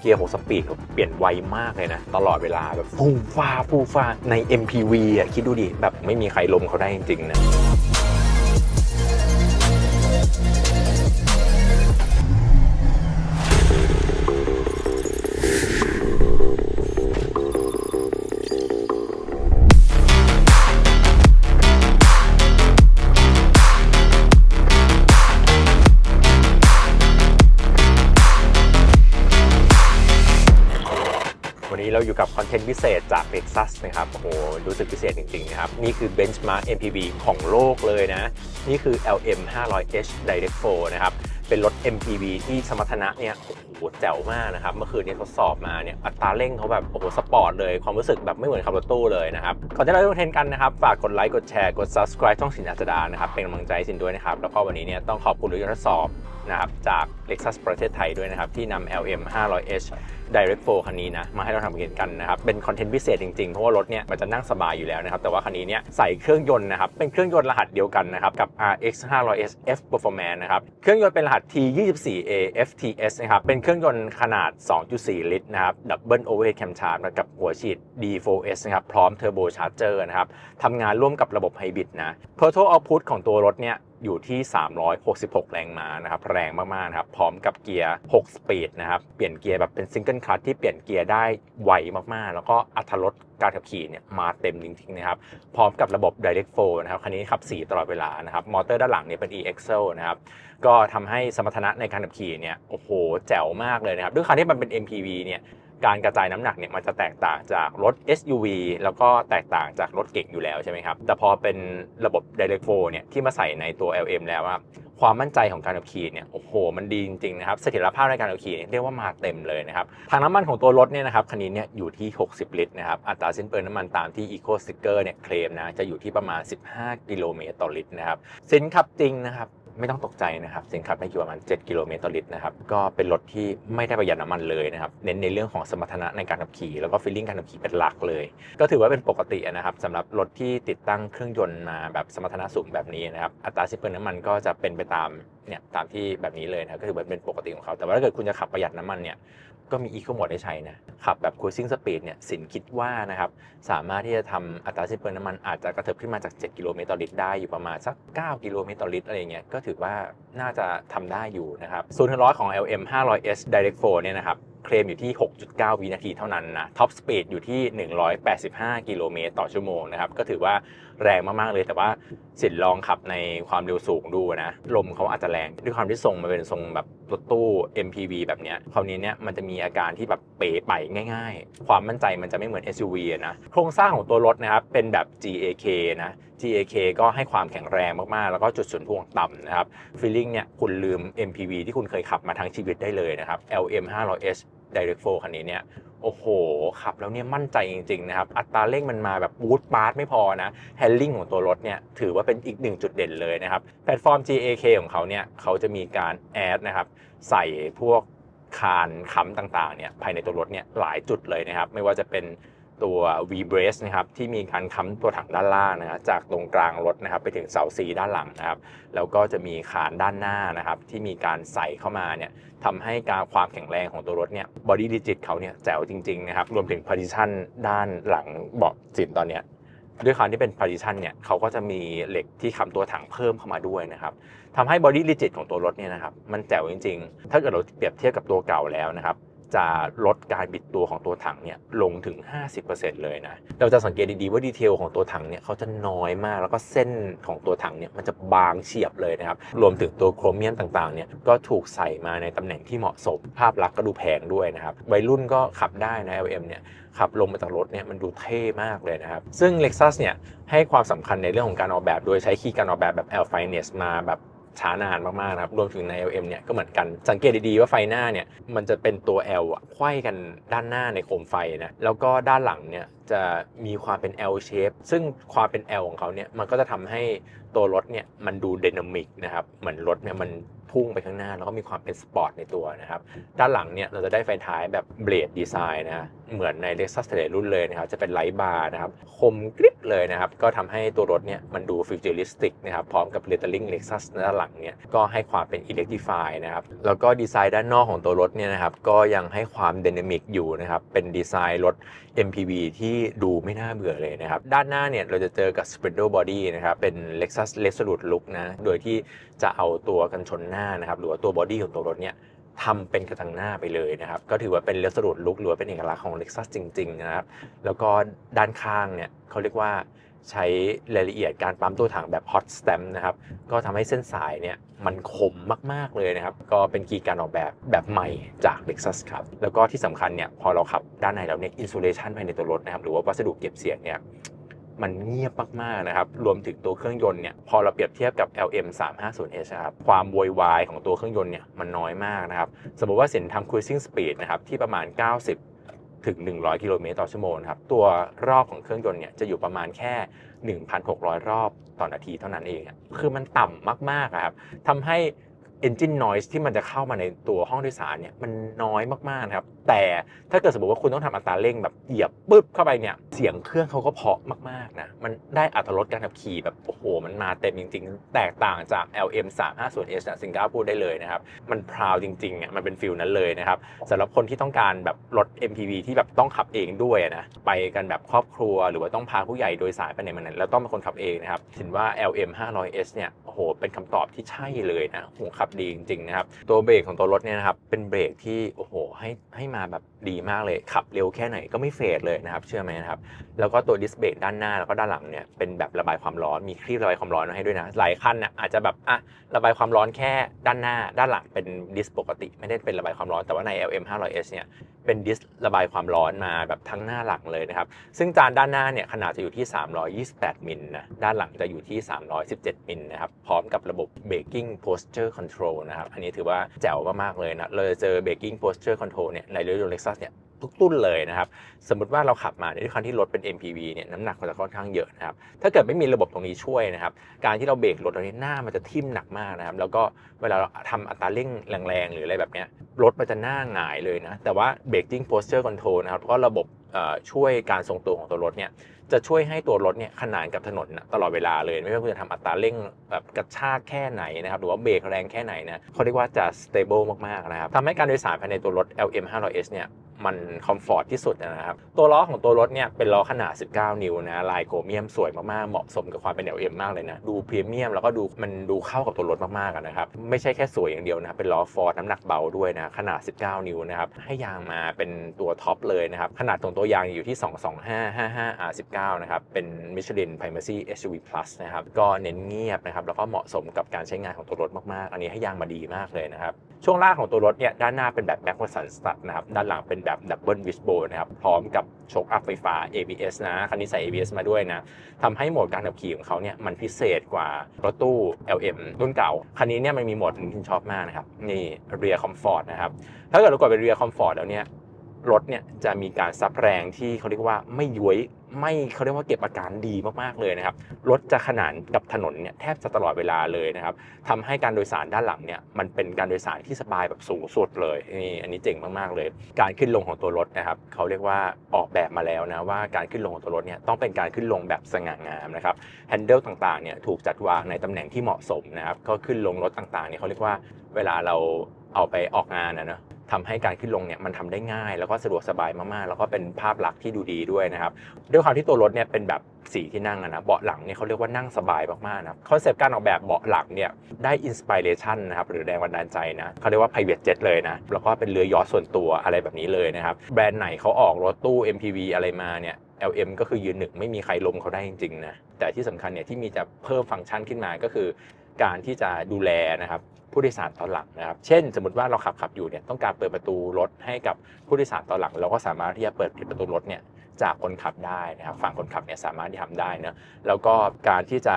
เกียร์6สปีดเขาเปลี่ยนไวมากเลยนะ ตลอดเวลาแบบฟูฟ้าฟูฟ้าใน MPV อะคิดดูดิแบบไม่มีใครลมเขาได้จริงๆนะ เราอยู่กับคอนเทนต์พิเศษจาก Lexus นะครับ โอ้โห รู้สึกพิเศษจริงๆนะครับ นี่คือ Benchmark MPV ของโลกเลยนะ นี่คือ LM 500H Direct 4นะครับ เป็นรถ MPV ที่สมรรถนะเนี่ย โอ้โห แจ๋วมากนะครับ เมื่อคืนนี้ทดสอบมาเนี่ย อัตราเร่งเขาแบบ โอ้โห สปอร์ตเลย ความรู้สึกแบบไม่เหมือนขับรถตู้เลยนะครับ ก่อนที่เราจะลงเทนกันนะครับ ฝากกดไลค์ กดแชร์ กด subscribe ช่องสินอัจดานะครับ เป็นกำลังใจสินด้วยนะครับ แล้วก็วันนี้เนี่ยต้องขอบคุณด้วยทดสอบนะครับจาก Lexus ประเทศไทยด้วยนะครับที่นำ LM 500H Direct 4คันนี้นะมาให้เราทำกันกันนะครับเป็นคอนเทนต์พิเศษจริงๆ เพราะว่ารถเนี่ยมันจะนั่งสบายอยู่แล้วนะครับแต่ว่าคันนี้เนี่ยใส่เครื่องยนต์นะครับเป็นเครื่องยนต์รหัสเดียวกันนะครับกับ RX 500S F Performance นะครับเครื่องยนต์เป็นรหัส T24A FTS นะครับเป็นเครื่องยนต์ขนาด 2.4 ลิตรนะครับ Double Overhead Camshaft กับหัวฉีด D4S นะครับพร้อม Turbo Charger นะครับทำงานร่วมกับระบบไฮบริดนะ Total Output ของตัวรถเนี่ย อยู่ที่ 366 แรงม้านะครับแรงมากๆนะครับพร้อมกับเกียร์ 6 สปีดนะครับเปลี่ยนเกียร์แบบเป็นซิงเกิลคลัตที่เปลี่ยนเกียร์ได้ไวมากๆ แล้วก็อัตรถรสการขับขี่เนี่ยมาเต็มจริงๆนะครับพร้อมกับระบบ Direct 4นะครับคันนี้ขับ 4 ตลอดเวลานะครับมอเตอร์ด้านหลังเนี่ยเป็น e-axle นะครับก็ทำให้สมรรถนะในการขับขี่เนี่ยโอ้โหแจ๋วมากเลยนะครับด้วยความที่มันเป็น MPV เนี่ย การกระจายน้ำหนักเนี่ยมันจะแตกต่างจากรถ SUV แล้วก็แตกต่างจากรถเก่งอยู่แล้วใช่ไหมครับ แต่พอเป็นระบบ Direct 4เนี่ยที่มาใส่ในตัว LM แล้วอะความมั่นใจของการขับขี่เนี่ยโอ้โหมันดีจริงๆนะครับเสถียรภาพในการขับขี่เนี่ยเรียกว่ามาเต็มเลยนะครับทางน้ำมันของตัวรถเนี่ยนะครับคันนี้เนี่ยอยู่ที่ 60 ลิตรนะครับอัตราสิ้นเปลืองน้ำมันตามที่ Eco Sticker เนี่ยเคลมนะจะอยู่ที่ประมาณ 15 กิโลเมตรต่อลิตรนะครับสินขับจริงนะครับ ไม่ต้องตกใจนะครับสินขับได้อยู่ประมาณ 7 กิโลเมตรต่อลิตรนะครับก็เป็นรถที่ไม่ได้ประหยัดน้ำมันเลยนะครับเน้นในเรื่องของสมรรถนะในการขับขี่แล้วก็ฟีลลิ่งการขับขี่เป็นหลักเลย ก็ถือว่าเป็นปกตินะครับสำหรับรถที่ติดตั้งเครื่องยนต์มาแบบสมรรถนะสูงแบบนี้นะครับอัตราสิ้นเปลืองน้ำมันก็จะเป็นไปตามเนี่ยตามที่แบบนี้เลยนะก็ถือว่าเป็นปกติของเขา แต่ว่าถ้าเกิดคุณจะขับประหยัดน้ำมันเนี่ย ก็มี Eco Mode ให้ใช้นะขับแบบ Cruising Speed เนี่ยสินคิดว่านะครับสามารถที่จะทำอัตราสิ้นเปลืองน้ำมันอาจจะกระเถิบขึ้นมาจาก 7 กิโลเมตรต่อลิตรได้อยู่ประมาณสัก 9 กิโลเมตรต่อลิตรอะไรเงี้ยก็ถือว่าน่าจะทำได้อยู่นะครับศูนย์ถึงร้อยของ LM 500S Direct 4เนี่ยนะครับเคลมอยู่ที่ 6.9 วินาทีเท่านั้นนะ ท็อปสปีดอยู่ที่ 185 กิโลเมตรต่อชั่วโมงนะครับ ก็ถือว่าแรงมาก ๆ เลย แต่ว่าสินลองขับในความเร็วสูงดูนะ ลมเขาอาจจะแรง ด้วยความที่ทรงมันเป็นทรงแบบ รถตู้ MPV แบบเนี้ยคราวนี้เนี่ยมันจะมีอาการที่แบบเป๋ไปง่ายๆ ความมั่นใจมันจะไม่เหมือน SUV นะโครงสร้างของตัวรถนะครับเป็นแบบ GAK นะ GAK ก็ให้ความแข็งแรงมากๆ แล้วก็จุดศูนย์ถ่วงต่ำนะครับฟีลลิ่งเนี่ยคุณลืม MPV ที่คุณเคยขับมาทั้งชีวิตได้เลยนะครับ LM 500S Direct 4คันนี้เนี่ย โอ้โห ขับแล้วเนี่ยมั่นใจจริงๆนะครับ อัตราเร่งมันมาแบบบูตปาร์ตไม่พอนะแฮนดิ้งของตัวรถเนี่ยถือว่าเป็นอีกหนึ่งจุดเด่นเลยนะครับ แพลตฟอร์ม GAK ของเขาเนี่ยเขาจะมีการแอดนะครับ ใส่พวกคานค้ำต่างๆเนี่ยภายในตัวรถเนี่ยหลายจุดเลยนะครับ ไม่ว่าจะเป็น ตัว V brace นะครับที่มีการค้ำตัวถังด้านล่างนะครับจากตรงกลางรถนะครับไปถึงเสาซีด้านหลังนะครับแล้วก็จะมีคานด้านหน้านะครับที่มีการใส่เข้ามาเนี่ยทำให้การความแข็งแรงของตัวรถเนี่ยบอดี้ดิจิตเขาเนี่ยแจ๋วจริงๆนะครับรวมถึง partition ด้านหลังเบาะสินตอนเนี้ยด้วยความที่เป็น partition เนี่ยเขาก็จะมีเหล็กที่ค้ำตัวถังเพิ่มเข้ามาด้วยนะครับทำให้บอดี้ดิจิตของตัวรถเนี่ยนะครับ มันแจ๋วจริง ๆ ถ้าเกิดเราเปรียบเทียบกับตัวเก่าแล้วนะครับ จะลดการบิดตัวของตัวถังเนี่ยลงถึง 50%เลยนะ เราจะสังเกตดีๆว่าดีเทลของตัวถังเนี่ยเขาจะน้อยมาก แล้วก็เส้นของตัวถังเนี่ยมันจะบางเฉียบเลยนะครับ รวมถึงตัวโครเมียมต่างๆเนี่ยก็ถูกใส่มาในตำแหน่งที่เหมาะสม ภาพลักษณ์ก็ดูแพงด้วยนะครับ วัยรุ่นก็ขับได้นะ LM เนี่ยขับลงมาจากรถเนี่ยมันดูเท่มากเลยนะครับ ซึ่ง Lexus เนี่ยให้ความสำคัญในเรื่องของการออกแบบ โดยใช้คีย์การออกแบบแบบ L Finesse มาแบบ ช้านานมากๆนะครับรวมถึงใน LM เนี่ยก็เหมือนกันสังเกตดีๆว่าไฟหน้าเนี่ยมันจะเป็นตัว L อะไขว้กันด้านหน้าในโคมไฟนะแล้วก็ด้านหลังเนี่ยจะมีความเป็น L shape ซึ่งความเป็น L ของเขาเนี่ยมันก็จะทำให้ตัวรถเนี่ยมันดูดินามิกนะครับเหมือนรถเนี่ยมัน พุ่งไปข้างหน้า แล้วก็มีความเป็นสปอร์ตในตัวนะครับ ด้านหลังเนี่ยเราจะได้ไฟท้ายแบบเบลดดีไซน์นะเหมือนใน Lexus t e l e รุ่นเลยนะครับ จะเป็นไลท์บาร์นะครับ คมกริบเลยนะครับ ก็ทำให้ตัวรถเนี่ยมันดูฟิวเจอริสติกนะครับ พร้อมกับ Lettering Lexus ด้านหลังเนี่ยก็ให้ความเป็น Electrify นะครับ แล้วก็ดีไซน์ด้านนอกของตัวรถเนี่ยนะครับ ก็ยังให้ความเดนามิกอยู่นะครับ เป็นดีไซน์รถ MPV ที่ดูไม่น่าเบื่อเลยนะครับ ด้านหน้าเนี่ยเราจะเจอกับ Spindle Body นะครับ เป็น Lexus Resolute Look นะ โดยที่ จะเอาตัวกันชนหน้านะครับหรือว่าตัวบอดี้ของตัวรถเนี่ยทำเป็นกระจังหน้าไปเลยนะครับ ก็ถือว่าเป็น Resolute Look หรือว่าเป็นเอกลักษณ์ของ Lexus จริง ๆ นะครับ แล้วก็ด้านข้างเนี่ยเขาเรียกว่าใช้รายละเอียดการปั๊มตัวถังแบบ hot stamp นะครับ ก็ทำให้เส้นสายเนี่ยมันคมมาก ๆ เลยนะครับ ก็เป็นกีการออกแบบแบบใหม่จาก Lexus ครับ แล้วก็ที่สำคัญเนี่ยพอเราขับด้านในแล้วเนี่ยอินซูเลชันภายในตัวรถนะครับ หรือว่าวัสดุเก็บเสียงเนี่ย มันเงียบมากๆนะครับ รวมถึงตัวเครื่องยนต์เนี่ยพอเราเปรียบเทียบกับ LM 3 5 0 h ครับความโวยวายของตัวเครื่องยนต์เนี่ยมันน้อยมากนะครับ สมมติว่าเส้นทำ cruising speed นะครับที่ประมาณ 90 ถึง 100 กิโลเมตรต่อชั่วโมงครับตัวรอบของเครื่องยนต์เนี่ยจะอยู่ประมาณแค่ 1,600 รอบต่อนาทีเท่านั้นเอง คือมันต่ำมากๆครับทำให้ engine noise ที่มันจะเข้ามาในตัวห้องโดยสารเนี่ยมันน้อยมากๆครับแต่ถ้าเกิดสมมติว่าคุณต้องทำอัตราเร่งแบบเหยียบปึ๊บเข้าไปเนี่ยเสียงเครื่องเขาก็เพาะมากๆนะมันได้อัตรถรสการขับขี่แบบโอ้โห มันมาเต็มจริง ๆ แตกต่างจาก LM 3 5 0 S นะสิงคโปร์ได้เลยนะครับมันพราวจริงๆอะมันเป็นฟิลนั้นเลยนะครับสำหรับคนที่ต้องการแบบรถ MPV ที่แบบต้องขับเองด้วยนะไปกันแบบครอบครัว หรือว่าต้องพาผู้ใหญ่โดยสารไปไหนมาไหนแล้วต้องเป็นคนขับเองนะครับถือว่า LM 500S เนี่ยโอ้โหเป็นคำตอบที่ใช่เลยนะโหขับดีจริงๆนะครับตัวเบรกของตัวรถเนี่ยนะครับเป็นเบรกที่โอ้โหให้ให้มาแบบ ดีมากเลย ขับเร็วแค่ไหนก็ไม่เฟดเลยนะครับ เชื่อไหมนะครับ แล้วก็ตัวดิสเบรกด้านหน้าแล้วก็ด้านหลังเนี่ยเป็นแบบระบายความร้อนมีครีบระบายความร้อนมาให้ด้วยนะหลายคันน่ะอาจจะแบบอะระบายความร้อนแค่ด้านหน้า ด้านหลังเป็นดิสปกติ ไม่ได้เป็นระบายความร้อนแต่ว่าใน LM 500S เนี่ยเป็นดิสระบายความร้อนมาแบบทั้งหน้าหลังเลยนะครับ ซึ่งจานด้านหน้าเนี่ยขนาดจะอยู่ที่ 328 มิลนะด้านหลังจะอยู่ที่ 317 มิลนะครับพร้อมกับระบบ Braking Posture Control นะครับอันนี้ถือว่าแจ๋วมากๆเลยนะเราจะเจอ Braking Posture Control เนี่ยในรถยนต์ Lexus เนี่ยทุกรุ่นเลยนะครับ สมมติว่าเราขับมาในด้วยคันที่รถเป็น MPV เนี่ยน้ำหนักมันจะค่อนข้างเยอะนะครับ ถ้าเกิดไม่มีระบบตรงนี้ช่วยนะครับ การที่เราเบรกรถตรงนี้หน้ามันจะทิ่มหนักมากนะครับ แล้วก็เวลาเราทำอัตราเร่งแรงๆ หรืออะไรแบบเนี้ยรถมันจะหน้าหงายเลยนะ แต่ว่า braking posture control นะครับก็ระบบช่วยการทรงตัวของตัวรถเนี่ย จะช่วยให้ตัวรถเนี่ยขนานกับถนนนะตลอดเวลาเลย ไม่ว่าคุณจะทำอัตราเร่งแบบกระชากแค่ไหนนะครับ หรือว่าเบรกแรงแค่ไหนนะเขาเรียกว่าจะ stable มากๆนะครับทำให้การโดยสารภายในตัวรถ LM 500S เนี่ย มันคอมฟอร์ตที่สุดนะครับ ตัวล้อของตัวรถเนี่ยเป็นล้อขนาด 19 นิ้วนะลายโครเมียมสวยมากๆ เหมาะสมกับความเป็น LM มากเลยนะ ดูพรีเมียมแล้วก็ดูมันดูเข้ากับตัวรถมากๆนะครับ ไม่ใช่แค่สวยอย่างเดียวนะ เป็นล้อฟอร์ดน้ำหนักเบาด้วยนะ ขนาด 19 นิ้วนะครับ ให้ยางมาเป็นตัวท็อปเลยนะครับ ขนาดตรงตัวยางอยู่ที่ 225 55 R19 นะครับ เป็น Michelin Primacy SUV Plus นะครับ ก็เน้นเงียบนะครับ แล้วก็เหมาะสมกับการใช้งานของตัวรถมากๆ อันนี้ให้ยางมาดีมากเลยนะครับ ช่วงล่างของตัวรถเนี่ยด้านหน้าเป็นแบบแม็กซ์สันสตัดนะครับด้านหลังเป็นแบบดับเบิลวิสโบนะครับพร้อมกับโชคอัพไฟฟ้า ABS นะคันนี้ใส่ ABS มาด้วยนะทำให้โหมดการขับขี่ของเขาเนี่ยมันพิเศษกว่ารถตู้ LM รุ่นเก่า คันนี้เนี่ยมันมีโหมดที่ชอบมากนะครับนี่เรียคอมฟอร์ตนะครับถ้าเกิดเรากดเป็นเรียคอมฟอร์ตแล้วเนี่ย รถเนี่ยจะมีการซับแรงที่เขาเรียกว่าไม่ย้วยไม่เขาเรียกว่าเก็บอาการดีมากๆเลยนะครับรถจะขนานกับถนนเนี่ยแทบจะตลอดเวลาเลยนะครับทำให้การโดยสารด้านหลังเนี่ยมันเป็นการโดยสารที่สบายแบบสูงสุดเลยนี่อันนี้เจ๋งมากๆเลย การขึ้นลงของตัวรถนะครับเขาเรียกว่าออกแบบมาแล้วนะว่าการขึ้นลงของตัวรถเนี่ยต้องเป็นการขึ้นลงแบบสง่างามนะครับแฮนเดิลต่างๆเนี่ยถูกจัดวางในตำแหน่งที่เหมาะสมนะครับก็ขึ้นลงรถต่างๆเนี่ยเขาเรียกว่าเวลาเราเอาไปออกงานนะเนอะ ทำให้การขึ้นลงเนี่ยมันทำได้ง่าย แล้วก็สะดวกสบายมากๆ แล้วก็เป็นภาพลักษณ์ที่ดูดีด้วยนะครับด้วยความที่ตัวรถเนี่ยเป็นแบบสีที่นั่งอะนะเบาะหลังเนี่ยเขาเรียกว่านั่งสบายมากๆนะคอนเซปต์การออกแบบเบาะหลังเนี่ยได้อินสปิเรชันนะครับหรือแรงบันดาลใจนะเขาเรียกว่า private jet เลยนะแล้วก็เป็นเรือยอชส่วนตัวอะไรแบบนี้เลยนะครับแบรนด์ไหนเขาออกรถตู้ MPV อะไรมาเนี่ย LM ก็คือยืนหนึ่งไม่มีใครลมเขาได้จริงๆนะแต่ที่สำคัญเนี่ยที่มีจะเพิ่มฟังก์ชันขึ้นมาก็คือ การที่จะดูแลนะครับ ผู้โดยสารตอนหลังนะครับ เช่น สมมติว่าเราขับขับอยู่เนี่ยต้องการเปิดประตูรถให้กับผู้โดยสารตอนหลัง เราก็สามารถที่จะเปิดปิดประตูรถเนี่ยจากคนขับได้นะครับ ฝั่งคนขับเนี่ยสามารถที่ทำได้นะแล้วก็การที่จะ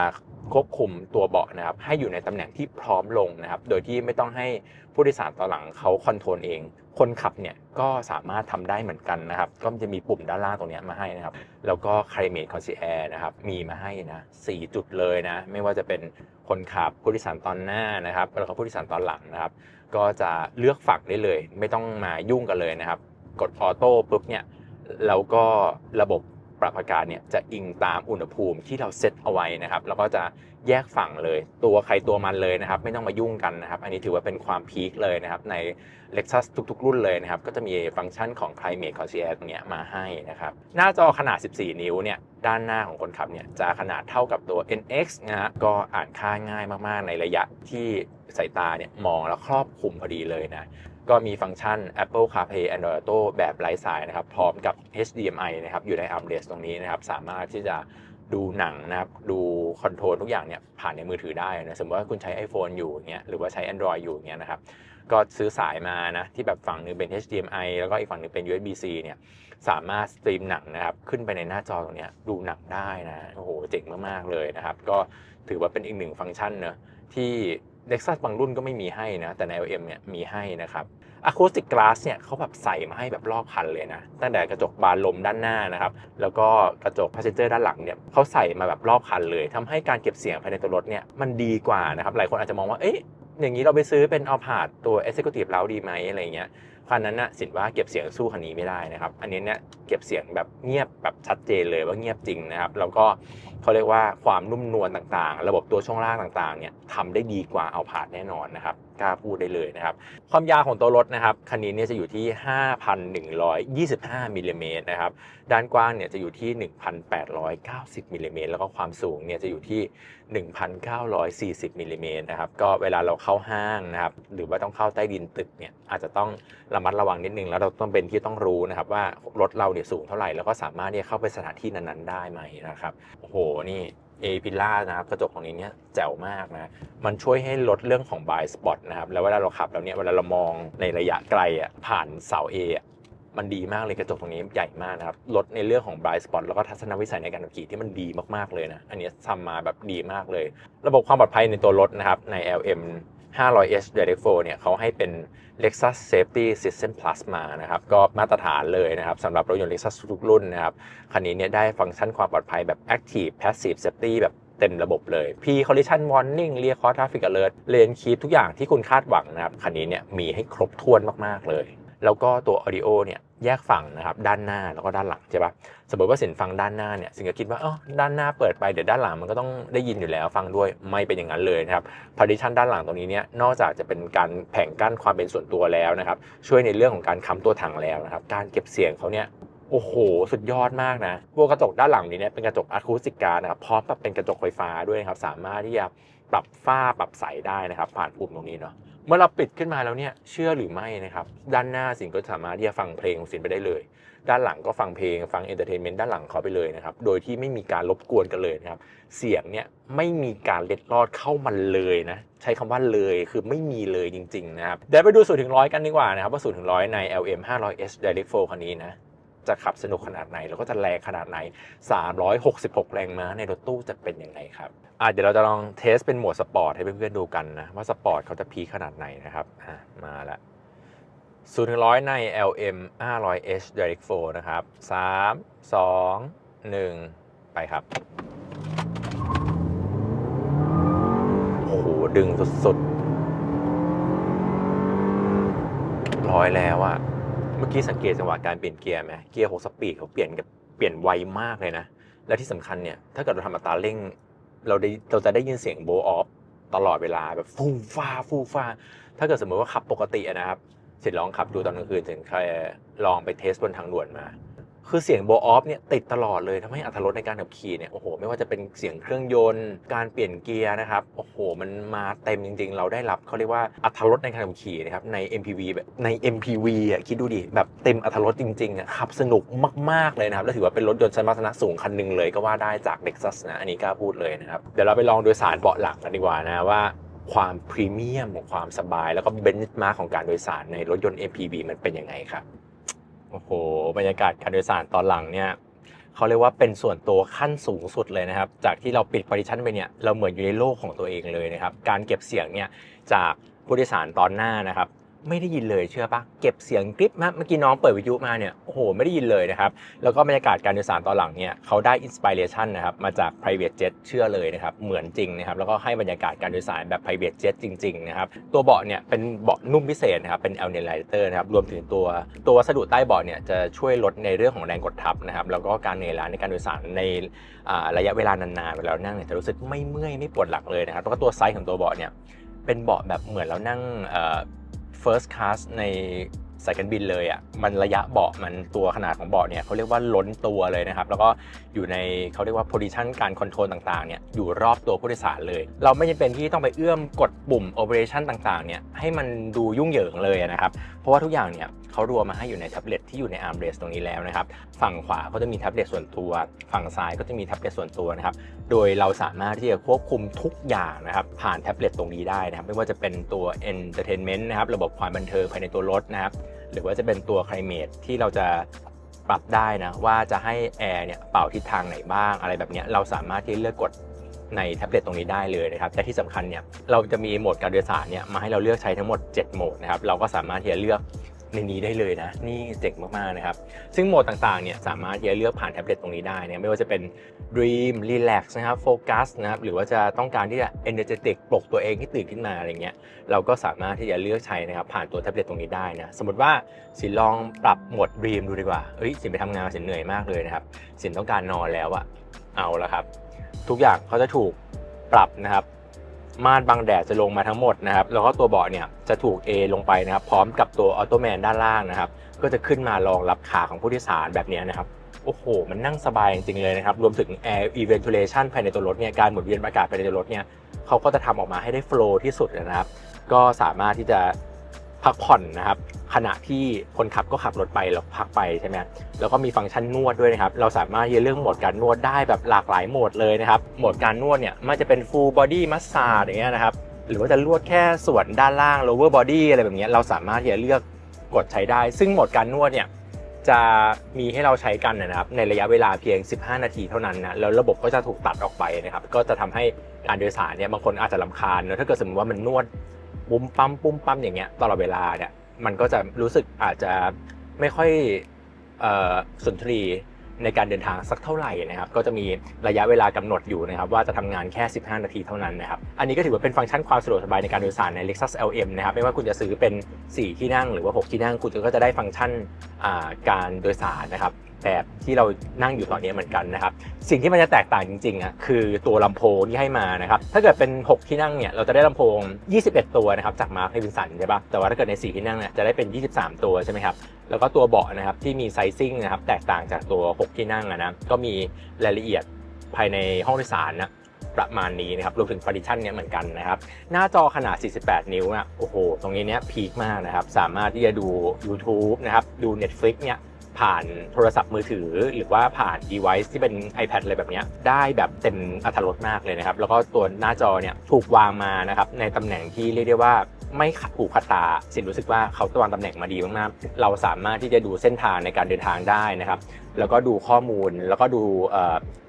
ควบคุมตัวเบาะนะครับให้อยู่ในตำแหน่งที่พร้อมลงนะครับ โดยที่ไม่ต้องให้ผู้โดยสารตอนหลังเขาคอนโทรลเอง คนขับเนี่ยก็สามารถทำได้เหมือนกันนะครับ ก็จะมีปุ่มด้านล่างตรงนี้มาให้นะครับ แล้วก็ Climate Concierge นะครับ มีมาให้นะ4จุดเลยนะ ไม่ว่าจะเป็นคนขับผู้โดยสารตอนหน้านะครับ แล้วก็ผู้โดยสารตอนหลังนะครับ ก็จะเลือกฝั่งได้เลย ไม่ต้องมายุ่งกันเลยนะครับ กดออโต้ปุ๊บเนี่ยแล้วก็ระบบปรับอากาศเนี่ยจะอิงตามอุณหภูมิที่เราเซตเอาไว้นะครับ แล้วก็จะ แยกฝั่งเลย ตัวใครตัวมันเลยนะครับ ไม่ต้องมายุ่งกันนะครับ อันนี้ถือว่าเป็นความพีคเลยนะครับ ใน Lexus ทุกๆ รุ่นเลยนะครับ ก็จะมีฟังก์ชันของ Climate Concierge ตรงเนี้ยมาให้นะครับ หน้าจอขนาด 14 นิ้วเนี่ยด้านหน้าของคนขับเนี่ยจะขนาดเท่ากับตัว NX นะฮะก็อ่านค่าง่ายมากๆ ในระยะที่สายตาเนี่ยมองแล้วครอบคลุมพอดีเลยนะก็มีฟังก์ชัน Apple CarPlay Android Auto แบบไร้สายนะครับ พร้อมกับ HDMI นะครับ อยู่ใน armrest ตรงนี้นะครับ สามารถที่จะ ดูหนังนะครับ ดูคอนโทรลทุกอย่างเนี่ยผ่านในมือถือได้นะสมมติว่าคุณใช้ iPhone อยู่อย่างเงี้ยหรือว่าใช้ Android อยู่อย่างเงี้ยนะครับ ก็ซื้อสายมานะ ที่แบบฝั่งหนึงเป็น HDMI แล้วก็อีกฝั่งหนึงเป็น USB-C เนี่ยสามารถสตรีมหนังนะครับ ขึ้นไปในหน้าจอตรงนี้ดูหนังได้นะโอ้โหเจ๋งมาก ๆ เลยนะครับ ก็ถือว่าเป็นอีกหนึ่งฟังก์ชันเนอะที่ Lexus บางรุ่นก็ไม่มีให้นะแต่ใน LM เนี่ยมีให้นะครับ Acoustic Glass เนี่ยเขาแบบใส่มาให้แบบรอบคันเลยนะ ตั้งแต่กระจกบานลมด้านหน้านะครับ แล้วก็กระจก passenger ด้านหลังเนี่ยเขาใส่มาแบบรอบคันเลยทำให้การเก็บเสียงภายในตัวรถเนี่ยมันดีกว่านะครับ หลายคนอาจจะมองว่า เอ๊ะ อย่างนี้เราไปซื้อเป็นเอาผาดตัว Executive แล้วดีไหมอะไรเงี้ย คันนั้นน่ะสินว่าเก็บเสียงสู้คันนี้ไม่ได้นะครับ อันนี้เนี่ยเก็บเสียงแบบเงียบแบบชัดเจนเลยว่าเงียบจริงนะครับ แล้วก็ เขาเรียกว่าความนุ่มนวลต่างๆ ระบบตัวช่วงล่างต่างๆเนี่ยทำได้ดีกว่าเอาผาดแน่นอนนะครับกล้าพูดได้เลยนะครับความยาวของตัวรถนะครับคันนี้เนี่ยจะอยู่ที่ 5,125มิลลิเมตรนะครับด้านกว้างเนี่ยจะอยู่ที่ 1,890มิลลิเมตรแล้วก็ความสูงเนี่ยจะอยู่ที่ 1,940มิลลิเมตรนะครับก็เวลาเราเข้าห้างนะครับหรือว่าต้องเข้าใต้ดินตึกเนี่ยอาจจะต้องระมัดระวังนิดนึงแล้วเราต้องเป็นที่ต้องรู้นะครับว่ารถเราเนี่ยสูงเท่าไหร่แล้วก็สามารถที่จะเข้าไปสถานที่นั้นๆได้ไหมนะครับโอ้โหนี่เอพิล่านะครับกระจกของนี้เนี่ยแจ๋วมากนะ มันช่วยให้ลดเรื่องของบายสปอตนะครับ แล้วเวลาเราขับแล้วเนี่ยเวลาเรามองในระยะไกลอะผ่านเสาเอมันดีมากเลยกระจกตรงนี้ใหญ่มากนะครับ ลดในเรื่องของบายสปอตแล้วก็ทัศนวิสัยในการขับขี่ที่มันดีมากๆเลยนะ อันนี้ทำมาแบบดีมากเลย ระบบความปลอดภัยในตัวรถนะครับใน LM 500H Direct 4เนี่ยเขาให้เป็น Lexus Safety System Plus มานะครับ ก็มาตรฐานเลยนะครับสำหรับรถยนต์ Lexus ทุกรุ่นนะครับ คันนี้เนี่ยได้ฟังก์ชันความปลอดภัยแบบ Active Passive Safety แบบเต็มระบบเลย P Collision Warning Rear Cross Traffic Alert Lane Keep ทุกอย่างที่คุณคาดหวังนะครับ คันนี้เนี่ยมีให้ครบถ้วนมาก ๆ เลย แล้วก็ตัว Audio เนี่ยแยกฝั่งนะครับด้านหน้าแล้วก็ด้านหลังใช่ปะสมมติว่าสินฟังด้านหน้าเนี่ยสินก็คิดว่าอ๋อด้านหน้าเปิดไปเดี๋ยวด้านหลังมันก็ต้องได้ยินอยู่แล้วฟังด้วยไม่เป็นอย่างนั้นเลยนะครับ partition ด้านหลังตรงนี้เนี่ยนอกจากจะเป็นการแผงกั้นความเป็นส่วนตัวแล้วนะครับช่วยในเรื่องของการค้ำตัวถังแล้วนะครับการเก็บเสียงเขาเนี่ยโอ้โห สุดยอดมากนะพวกกระจกด้านหลังนี้เนี่ยเป็นกระจกอะคูสติกการนะครับพร้อมกับเป็นกระจกไฟฟ้าด้วยนะครับสามารถที่จะปรับฝ้าปรับใสได้นะครับ ผ่านปุ่มตรงนี้เนาะ เมื่อเราปิดขึ้นมาแล้วเนี่ยเชื่อหรือไม่นะครับ ด้านหน้าสินก็สามารถที่จะฟังเพลงของสินไปได้เลย ด้านหลังก็ฟังเพลงฟังเอนเตอร์เทนเมนต์ด้านหลังเขาไปเลยนะครับ โดยที่ไม่มีการรบกวนกันเลยนะครับ เสียงเนี่ยไม่มีการเล็ดลอดเข้ามาเลยนะ ใช้คำว่าเลยคือไม่มีเลยจริง ๆ นะครับเดี๋ยวไปดูสูตรถึงร้อยกันดีกว่านะครับว่าสูตรถึงร้อยใน LM 500S Direct 4คันนี้นะ จะขับสนุกขนาดไหน แล้วก็จะแรงขนาดไหน 366 แรงม้าในรถตู้จะเป็นยังไงครับอะเดี๋ยวเราจะลองเทสเป็นโหมดสปอร์ตให้เพื่อนๆดูกันนะ ว่าสปอร์ตเขาจะพีขนาดไหนนะครับอะมาละศูนย์ถึงร้อยใน LM 500H Direct 4นะครับ 3 2 1 ไปครับ โอ้โห ดึงสุดๆร้อยแล้วอะ มื่อกี้สังเกตจังหวะการเปลี่ยนเกียร์ไหมเกียร์หกสปีดเขาเปลี่ยนกับเปลี่ยนไวมากเลยนะ และที่สำคัญเนี่ยถ้าเกิดเราทำอัตราเร่ง เราได้เราจะได้ยินเสียงโบออฟตลอดเวลาแบบฟูฟ้าฟูฟ้า ถ้าเกิดสมมติว่าขับปกตินะครับเสร็จลองขับดูตอนกลางคืนถึงเคยลองไปเทสบนทางด่วนมา คือเสียงโบออฟเนี่ยติดตลอดเลยทำให้อัตรรสในการขับขี่เนี่ยโอ้โหไม่ว่าจะเป็นเสียงเครื่องยนต์ การเปลี่ยนเกียร์นะครับโอ้โหมันมาเต็มจริง ๆ เราได้รับเขาเรียกว่าอัตรรสในการขับขี่นะครับใน MPV แบบใน MPV อะคิดดูดิแบบเต็มอัตรรสจริงๆอะขับสนุกมากๆเลยนะครับและถือว่าเป็นรถยนต์สมรรถนะสูงคันหนึ่งเลยก็ว่าได้จาก Lexus นะอันนี้กล้าพูดเลยนะครับเดี๋ยวเราไปลองโดยสารเบาะหลังกันดีกว่านะว่าความพรีเมียมของความสบาย แล้วก็เบนช์มาร์ของการโดยสารในรถยนต์ MPV มันเป็นยังไงครับ โอ้โห บรรยากาศการโดยสารตอนหลังเนี่ยเขาเรียกว่าเป็นส่วนตัวขั้นสูงสุดเลยนะครับ จากที่เราปิดปริชันไปเนี่ยเราเหมือนอยู่ในโลกของตัวเองเลยนะครับ การเก็บเสียงเนี่ยจากผู้โดยสารตอนหน้านะครับ ไม่ได้ยินเลยเชื่อปะเก็บเสียงกริปมาเมื่อกี้น้องเปิดวิทยุมาเนี่ยโอ้โหไม่ได้ยินเลยนะครับ แล้วก็บรรยากาศการโดยสารตอนหลังเนี่ยเขาได้อินสปิเรชันนะครับมาจาก private jet เชื่อเลยนะครับเหมือนจริงนะครับแล้วก็ให้บรรยากาศการโดยสารแบบ private jet จริงๆนะครับตัวเบาะเนี่ยเป็นเบาะนุ่มพิเศษนะครับเป็น a l n e l i t e r นะครับรวมถึงตัวตัววัสดุใต้เบาะเนี่ยจะช่วยลดในเรื่องของแรงกดทับนะครับแล้วก็การเหนื่อยล้าในการโดยสารในระยะเวลานานๆเวลาเรานั่งเนี่ยจะรู้สึกไม่เมื่อยไม่ปวดหลังเลยนะครับแล้วก็ตัวไซส์ของตัวเบาะเนี่ยเป็นเบาะแบบเหมือนเรานั่งเ first class ในสายการบินเลยอะมันระยะเบาะมันตัวขนาดของเบาะเนี่ยเขาเรียกว่าล้นตัวเลยนะครับ แล้วก็อยู่ในเขาเรียกว่า position การคอนโทรลต่างๆเนี่ยอยู่รอบตัวผู้โดยสารเลย เราไม่จำเป็นที่ต้องไปเอื้อมกดปุ่ม operation ต่างๆเนี่ยให้มันดูยุ่งเหยิงเลยนะครับ เพราะว่าทุกอย่างเนี่ยเขารวมมาให้อยู่ในแท็บเล็ตที่อยู่ใน armrest ตรงนี้แล้วนะครับ ฝั่งขวาก็จะมีแท็บเล็ตส่วนตัว ฝั่งซ้ายก็จะมีแท็บเล็ตส่วนตัวนะครับ โดยเราสามารถที่จะควบคุมทุกอย่างนะครับ ผ่านแท็บเล็ตตรงนี้ได้นะครับ ไม่ว่าจะเป็นตัว entertainment นะครับ ระบบความบันเทิงภายในตัวรถนะครับ หรือว่าจะเป็นตัว climate ที่เราจะปรับได้นะว่าจะให้แอร์เนี่ยเป่าทิศทางไหนบ้างอะไรแบบเนี้ยเราสามารถที่เลือกกด ในแท็บเล็ตตรงนี้ได้เลยนะครับแต่ที่สำคัญเนี่ยเราจะมีโหมดการโดยสารเนี่ยมาให้เราเลือกใช้ทั้งหมด 7 โหมดนะครับเราก็สามารถที่จะเลือกในนี้ได้เลยนะ นี่เจ๋งมากๆนะครับ ซึ่งโหมดต่างๆเนี่ยสามารถที่จะเลือกผ่านแท็บเล็ตตรงนี้ได้นะไม่ว่าจะเป็น Dream Relax นะครับ Focus นะครับหรือว่าจะต้องการที่จะ Energetic ปลุกตัวเองให้ตื่นขึ้นมาอะไรเงี้ยเราก็สามารถที่จะเลือกใช้นะครับผ่านตัวแท็บเล็ตตรงนี้ได้นะสมมติว่าสินลองปรับโหมด Dream ดูดีกว่าเฮ้ยสินไปทำงานสินเหนื่อยมากเลยนะครับสินต้องการนอนแล้วอะเอาละครับ ทุกอย่างเขาจะถูกปรับนะครับม่านบังแดดจะลงมาทั้งหมดนะครับ แล้วก็ตัวเบาะเนี่ยจะถูก A ลงไปนะครับ พร้อมกับตัวออโตแมนด้านล่างนะครับ ก็จะขึ้นมารองรับขาของผู้โดยสารแบบนี้นะครับ โอ้โห มันนั่งสบายจริงๆเลยนะครับ รวมถึง air ventilation ภายในตัวรถเนี่ย การหมุนเวียนอากาศภายในตัวรถเนี่ยเขาก็จะทำออกมาให้ได้โฟล์ที่สุดนะครับ ก็สามารถที่จะพักผ่อนนะครับ ขณะที่คนขับก็ขับรถไปแล้วพักไปใช่ไหมแล้วก็มีฟังก์ชันนวดด้วยนะครับ เราสามารถเลือกโหมดการนวดได้แบบหลากหลายโหมดเลยนะครับ โหมดการนวดเนี่ยม่ว่าจะเป็น full body massage อย่างเงี้ยนะครับ หรือว่าจะลวดแค่ส่วนด้านล่าง lower body อะไรแบบเนี้ยเราสามารถที่จะเลือกกดใช้ได้ ซึ่งโหมดการนวดเนี่ยจะมีให้เราใช้กันนะครับ ในระยะเวลาเพียง 15 นาทีเท่านั้นนะแล้วระบบก็จะถูกตัดออกไปนะครับ ก็จะทำให้การโดยสารเนี่ยบางคนอาจจะลำคาญเนอะถ้าเกิดสมมติว่ามันนวดปุ้มปั๊มปุ้มปั๊มอย่างเงี้ยตลอดเวลาเนี่ย มันก็จะรู้สึกอาจจะไม่ค่อยออสุนทรีในการเดินทางสักเท่าไหร่นะครับ ก็จะมีระยะเวลากำหนดอยู่นะครับ ว่าจะทำงานแค่ 15 นาทีเท่านั้นนะครับ อันนี้ก็ถือว่าเป็นฟังก์ชันความสะดวกสบายในการโดยสารใน Lexus LM นะครับ ไม่ว่าคุณจะซื้อเป็น 4 ที่นั่งหรือว่า 6 ที่นั่ง คุณก็จะได้ฟังก์ชันการโดยสารนะครับ แบบที่เรานั่งอยู่ตอนนี้เหมือนกันนะครับ สิ่งที่มันจะแตกต่างจริงๆอะคือตัวลำโพงที่ให้มานะครับ ถ้าเกิดเป็น 6 ที่นั่งเนี่ยเราจะได้ลำโพง 21 ตัวนะครับจากมาร์คเฮวินสันใช่ปะแต่ว่าถ้าเกิดใน 4 ที่นั่งเนี่ยจะได้เป็น 23 ตัวใช่ไหมครับแล้วก็ตัวเบาะนะครับที่มีไซซิ่งนะครับแตกต่างจากตัว 6 ที่นั่งะนะก็มีรายละเอียดภายในห้องโดยสารนะประมาณนี้นะครับรวมถึงพาร์ติชันเนี่ยเหมือนกันนะครับ หน้าจอขนาด 48 นิ้วนะโอ้โห ตรงนี้เนี่ยพีคมากนะครับ สามารถที่จะดู YouTube นะครับ ดู Netflix เนี่ย ผ่านโทรศัพท์มือถือ หรือว่าผ่าน device ที่เป็น iPad อะไรแบบนี้ได้แบบเต็มอัตรถรสมากเลยนะครับ แล้วก็ตัวหน้าจอเนี่ยถูกวางมานะครับในตำแหน่งที่เรียกได้ว่าไม่ขัดหูขัดตาสินรู้สึกว่าเขาวางตำแหน่งมาดีมากๆเราสามารถที่จะดูเส้นทางในการเดินทางได้นะครับ แล้วก็ดูข้อมูลแล้วก็ดู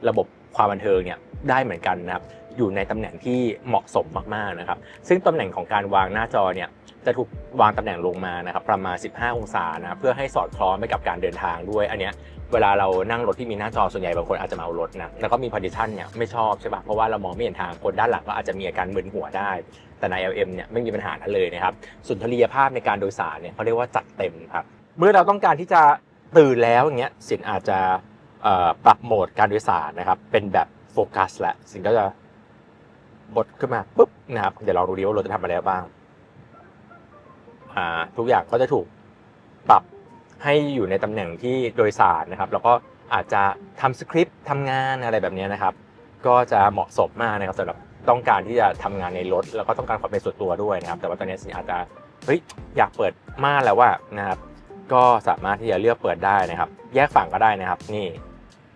ระบบความบันเทิงเนี่ยได้เหมือนกันนะครับอยู่ในตำแหน่งที่เหมาะสมมากๆนะครับ ซึ่งตำแหน่งของการวางหน้าจอเนี่ย จะถูกวางตำแหน่งลงมานะครับประมาณ 15 องศานะเพื่อให้สอดคล้องไปกับการเดินทางด้วยอันเนี้ยเวลาเรานั่งรถที่มีหน้าจอส่วนใหญ่บางคนอาจจะมาเอารถนะแล้วก็มี partition เนี่ยไม่ชอบใช่ปะเพราะว่าเรามองไม่เห็นทางคนด้านหลังก็อาจจะมีอาการมึนหัวได้ แต่ใน LM เนี่ยไม่มีปัญหานั้นเลยนะครับสุนทรียภาพในการโดยสารเนี่ยเขาเรียกว่าจัดเต็มครับเมื่อเราต้องการที่จะตื่นแล้วอย่างเงี้ยสินอาจจะปรับโหมดการโดยสารนะครับเป็นแบบโฟกัสแหละสินก็จะบดขึ้นมาปุ๊บนะครับเดี๋ยวลองดูดิว่ารถจะทำอะไรบ้าง ทุกอย่างก็จะถูกปรับให้อยู่ในตำแหน่งที่โดยสารนะครับ แล้วก็อาจจะทำสคริปต์ทำงานอะไรแบบนี้นะครับ ก็จะเหมาะสมมากนะครับสำหรับต้องการที่จะทำงานในรถ แล้วก็ต้องการความเป็นส่วนตัวด้วยนะครับ แต่ว่าตอนนี้สินอาจจะเฮ้ยอยากเปิดม่านแล้วว่านะครับ ก็สามารถที่จะเลือกเปิดได้นะครับ แยกฝั่งก็ได้นะครับ นี่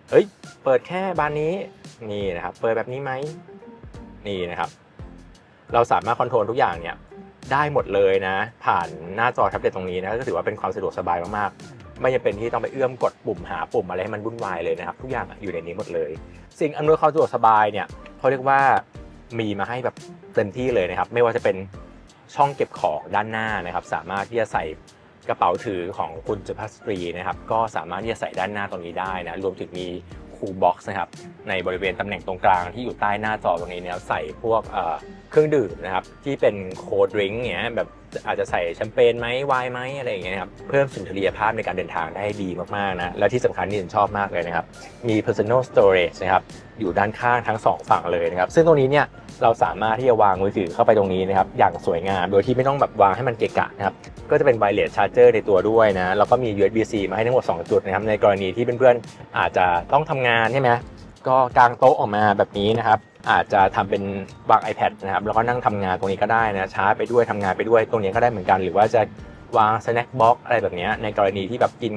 เฮ้ยเปิดแค่บานนี้นี่นะครับ เปิดแบบนี้ไหมนี่นะครับ เราสามารถคอนโทรลทุกอย่างเนี่ย ได้หมดเลยนะ ผ่านหน้าจอแท็บเล็ตตรงนี้นะก็ถือว่าเป็นความสะดวกสบายมากๆ ไม่จำเป็นที่ต้องไปเอื้อมกดปุ่มหาปุ่มอะไรให้มันวุ่นวายเลยนะครับ ทุกอย่างอยู่ในนี้หมดเลย สิ่งอำนวยความสะดวกสบายเนี่ยเขาเรียกว่ามีมาให้แบบเต็มที่เลยนะครับ ไม่ว่าจะเป็นช่องเก็บของด้านหน้านะครับ สามารถที่จะใส่กระเป๋าถือของคุณสุภาพสตรีนะครับ ก็สามารถที่จะใส่ด้านหน้าตรงนี้ได้นะรวมถึงมีคูบ็อกซ์นะครับในบริเวณตำแหน่งตรงกลางที่อยู่ใต้หน้าจอตรงนี้นะครับใส่พวก เครื่องดื่มนะครับ ที่เป็นโคดริงก์เงี้ยแบบอาจจะใส่แชมเปญไหมไวน์ไหมอะไรอย่างเงี้ยครับเพิ่มสุนทรียภาพในการเดินทางได้ดีมากๆนะ และที่สำคัญที่ผมชอบมากเลยนะครับ มี personal storage นะครับอยู่ด้านข้างทั้งสองฝั่งเลยนะครับ ซึ่งตรงนี้เนี่ยเราสามารถที่จะวางมือถือเข้าไปตรงนี้นะครับ อย่างสวยงามโดยที่ไม่ต้องแบบวางให้มันเกะกะนะครับ ก็จะเป็นไวเลสชาร์เจอร์ในตัวด้วยนะ แล้วก็มี USB-C มาให้ทั้งหมด 2 จุดนะครับ ในกรณีที่เพื่อนๆอาจจะต้องทำงานใช่ไหมก็กางโต๊ะออกมาแบบนี้นะครับ อาจจะทำเป็นวาง iPad นะครับแล้วก็นั่งทำงานตรงนี้ก็ได้นะชาร์จไปด้วยทำงานไปด้วยตรงนี้ก็ได้เหมือนกัน หรือว่าจะ วางสแน็คบ็อกอะไรแบบนี้ในกรณีที่แบบกิน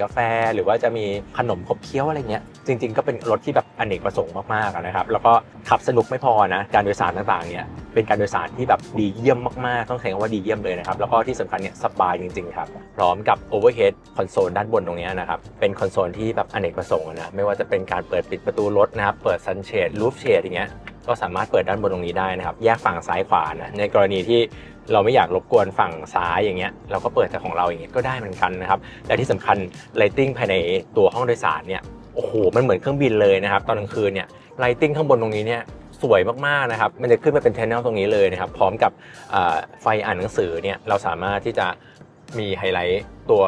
กาแฟ หรือว่าจะมีขนมขบเคี้ยวอะไรเงี้ยจริง ๆ ก็เป็นรถที่แบบอเนกประสงค์มากๆนะครับแล้วก็ขับสนุกไม่พอนะการโดยสารต่างๆเนี่ยเป็นการโดยสารที่แบบดีเยี่ยมมากๆ ต้องใช้คำว่าดีเยี่ยมเลยนะครับแล้วก็ที่สำคัญเนี่ยสบายจริงๆครับพร้อมกับ overhead console ด้านบนตรงนี้นะครับเป็นคอนโซลที่แบบอเนกประสงค์นะไม่ว่าจะเป็นการเปิดปิดประตูรถนะครับเปิด sunshade roof shade อย่างเงี้ยก็สามารถเปิดด้านบนตรงนี้ได้นะครับ แยกฝั่งซ้ายขวานะในกรณีที่ เราไม่อยากรบกวนฝั่งซ้ายอย่างเงี้ยเราก็เปิดแต่ของเราอย่างเงี้ยก็ได้เหมือนกันนะครับและที่สำคัญ lighting ภายในตัวห้องโดยสารเนี่ยโอ้โหมันเหมือนเครื่องบินเลยนะครับตอนกลางคืนเนี่ย lighting ข้างบนตรงนี้เนี่ยสวยมากๆนะครับมันจะขึ้นมาเป็นแ a น n e l ตรงนี้เลยนะครับพร้อมกับไฟอ่านหนังสือเนี่ยเราสามารถที่จะมีไฮไลท์ตัว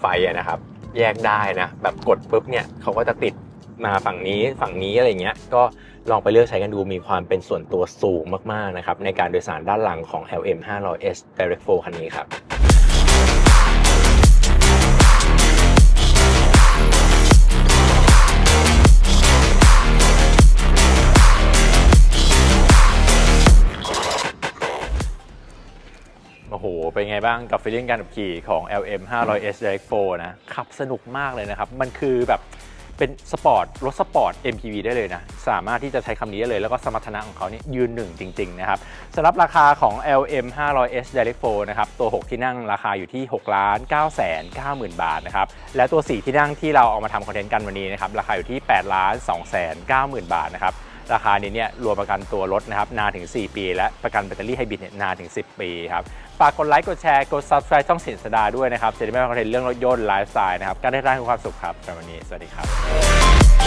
ไฟนะครับแยกได้นะแบบกดปุ๊บเนี่ยเขาก็จะติด มาฝั่งนี้ฝั่งนี้อะไรเงี้ยก็ลองไปเลือกใช้กันดูมีความเป็นส่วนตัวสูงมากๆนะครับในการโดยสารด้านหลังของ LM 500S Direct 4คันนี้ครับโอ้โห เป็นไงบ้างกับฟีลลิ่งการขับขี่ของ LM 500S Direct 4นะ ขับสนุกมากเลยนะครับ มันคือแบบ เป็นสปอร์ตรถสปอร์ต MPV ได้เลยนะ สามารถที่จะใช้คำนี้ได้เลย แล้วก็สมรรถนะของเขาเนี่ยยืนหนึ่งจริง ๆ นะครับสำหรับราคาของ LM 500S Direct 4นะครับ ตัว 6 ที่นั่งราคาอยู่ที่ 6 ล้าน9แสน90,000 บาทนะครับ และตัว 4 ที่นั่งที่เราเอามาทำคอนเทนต์กันวันนี้นะครับ ราคาอยู่ที่ 8 ล้าน2แสน90,000 บาทนะครับ ราคานี้เนี่ยรวมประกันตัวรถนะครับนานถึง 4 ปี และประกันแบตเตอรี่ไฮบริดเนี่ยนานถึง 10 ปีครับฝากกดไลค์กดแชร์กด subscribe ช่องสินสดาด้วยนะครับจะได้ไม่พลาดคอนเทนต์เรื่องรถยนต์ไลฟ์สไตล์นะครับการได้ร้านคือความสุขครับสำหรับวันนี้สวัสดีครับ